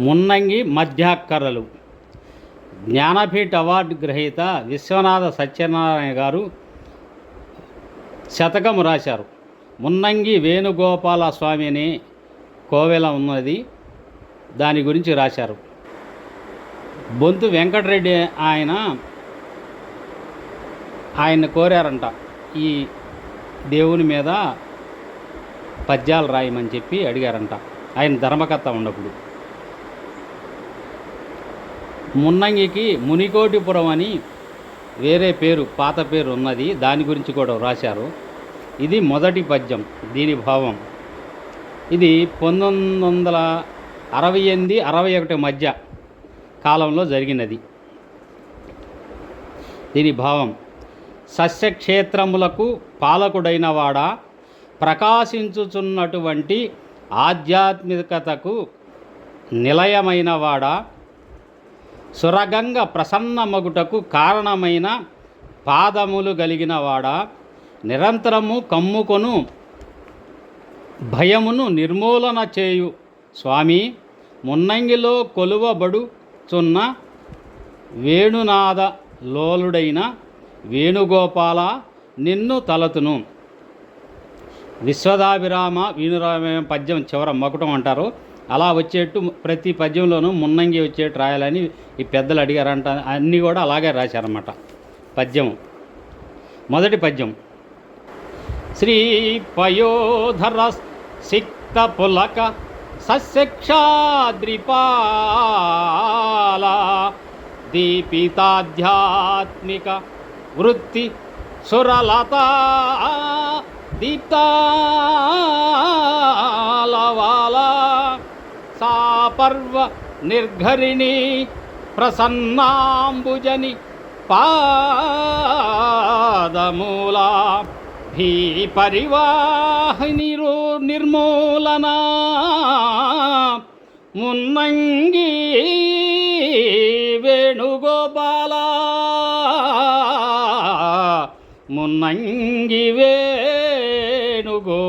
Munnangi మధ్యాక్కరలు Jnanpith award గ్రహీత విశ్వనాథ సత్యనారాయణ గారు శతకం రాశారు. మున్నంగి వేణుగోపాల స్వామి అని కోవెల ఉన్నది దాని గురించి రాశారు. బొంతు వెంకటరెడ్డి ఆయన ఆయన కోరారంట. ఈ దేవుని మీద పద్యాలు రాయమని చెప్పి అడిగారంట. ఆయన ధర్మకర్త ఉన్నప్పుడు. మున్నంగికి మునికోటిపురం అని వేరే పేరు పాత పేరు ఉన్నది. దాని గురించి కూడా రాశారు ఇది మొదటి పద్యం దీని భావం. ఇది పంతొమ్మిది వందల అరవై ఎనిమిది అరవై ఒకటి మధ్య కాలంలో జరిగినది. దీని భావం సస్యక్షేత్రములకు పాలకుడైన వాడ ప్రకాశించుచున్నటువంటి ఆధ్యాత్మికతకు నిలయమైన వాడా సురగంగ ప్రసన్నమగుటకు కారణమైన పాదములు కలిగిన వాడా నిరంతరము కమ్ముకొను భయమును నిర్మూలన చేయు. స్వామి మున్నంగిలో కొలువబడుచున్న వేణునాద లోలుడైన వేణుగోపాల నిన్ను తలతును. విశ్వదాభిరామ వీణురామ పద్యం చివర మకుటం అంటారు. అలా వచ్చేట్టు ప్రతి పద్యంలోనూ మున్నంగి వచ్చేట్టు రాయాలని ఈ పెద్దలు అడిగారంట. అన్నీ కూడా అలాగే రాశారన్నమాట. పద్యం మొదటి పద్యం. శ్రీ పయోధర సిక్త పులక సస్యక్షాద్రిపాల దీపితాధ్యాత్మిక వృత్తి సురలత దీప్తా సాపర్వ నిర్ఘరిణి ప్రసన్నాంబుజని పాదమూలా భీ పరివాహిని నిర్మూలన మున్నంగి వేణుగోపాల మున్నంగి వేణుగో